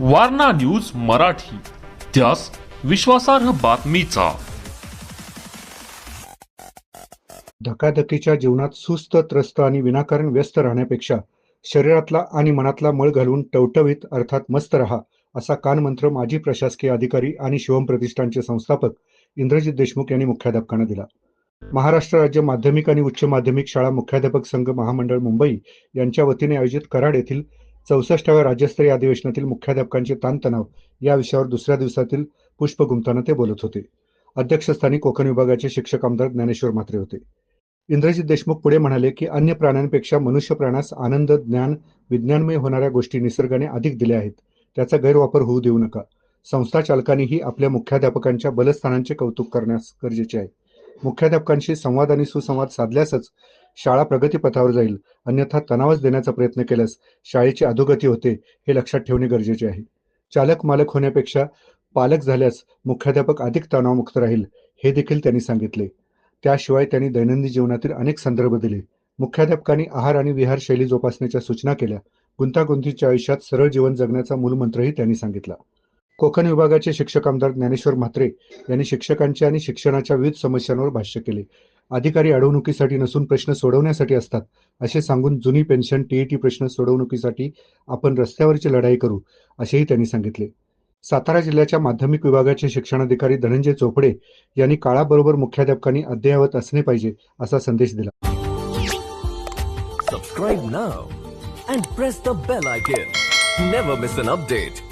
Warna news Marathi त्यास विश्वासार्ह बातमीचा. धकाधकीच्या जीवनात सुस्त त्रस्त आणि विनाकारण व्यस्त राहण्यापेक्षा शरीरातला आणि मनातला मळ घालून टवटवीत अर्थात मस्त रहा असा कानमंत्र माजी प्रशासकीय अधिकारी आणि शिवम प्रतिष्ठानचे संस्थापक इंद्रजित देशमुख यांनी मुख्याध्यापकांना दिला. महाराष्ट्र राज्य माध्यमिक आणि उच्च माध्यमिक शाळा मुख्याध्यापक संघ महामंडळ मुंबई यांच्या वतीने आयोजित कराड येथील चौसष्टाव्या राज्यस्तरीय अधिवेशनातील मुख्याध्यापकांचे ताणतणाव या विषयावर दुसऱ्या दिवसातील पुष्प गुंफताना ते बोलत होते. अध्यक्षस्थानी कोकण विभागाचे शिक्षक आमदार ज्ञानेश्वर म्हात्रे होते. इंद्रजित देशमुख पुढे म्हणाले की अन्य प्राण्यांपेक्षा मनुष्य प्राण्यास आनंद ज्ञान विज्ञानमय होणाऱ्या गोष्टी निसर्गाने अधिक दिल्या आहेत. त्याचा गैरवापर होऊ देऊ नका. संस्था चालकांनीही आपल्या मुख्याध्यापकांच्या बलस्थानांचे कौतुक करण्यास गरजेचे आहे. मुख्याध्यापकांशी संवाद आणि सुसंवाद साधल्यासच शाळा प्रगतीपथावर जाईल. अन्यथा तणावच देण्याचा प्रयत्न केल्यास शाळेची अधोगती होते हे लक्षात ठेवणे गरजेचे आहे. चालक मालक होण्यापेक्षा पालक झाल्यास मुख्याध्यापक अधिक तणावमुक्त राहील हे देखील त्यांनी सांगितले. त्याशिवाय त्यांनी दैनंदिन जीवनातील अनेक संदर्भ दिले. मुख्याध्यापकांनी आहार आणि विहार शैली जोपासण्याच्या सूचना केल्या. गुंतागुंतीच्या आयुष्यात सरळ जीवन जगण्याचा मूलमंत्रही त्यांनी सांगितला. कोकण विभागाचे शिक्षक आमदार ज्ञानेश्वर म्हात्रे यांनी शिक्षकांच्या आणि शिक्षणाच्या विविध समस्यांवर भाष्य केले. अधिकारी अडवणुकीसाठी नसून प्रश्न सोडवण्यासाठी असतात असे सांगून जुनी पेन्शन टीईटी प्रश्न सोडवणुकीसाठी आपण रस्त्यावरची लढाई करू असेही त्यांनी सांगितले. सातारा जिल्ह्याच्या माध्यमिक विभागाचे शिक्षणाधिकारी धनंजय चोपडे यांनी काळाबरोबर मुख्याध्यापकांनी अद्ययावत असणे पाहिजे असा संदेश दिला. Subscribe now and press the bell icon never miss an update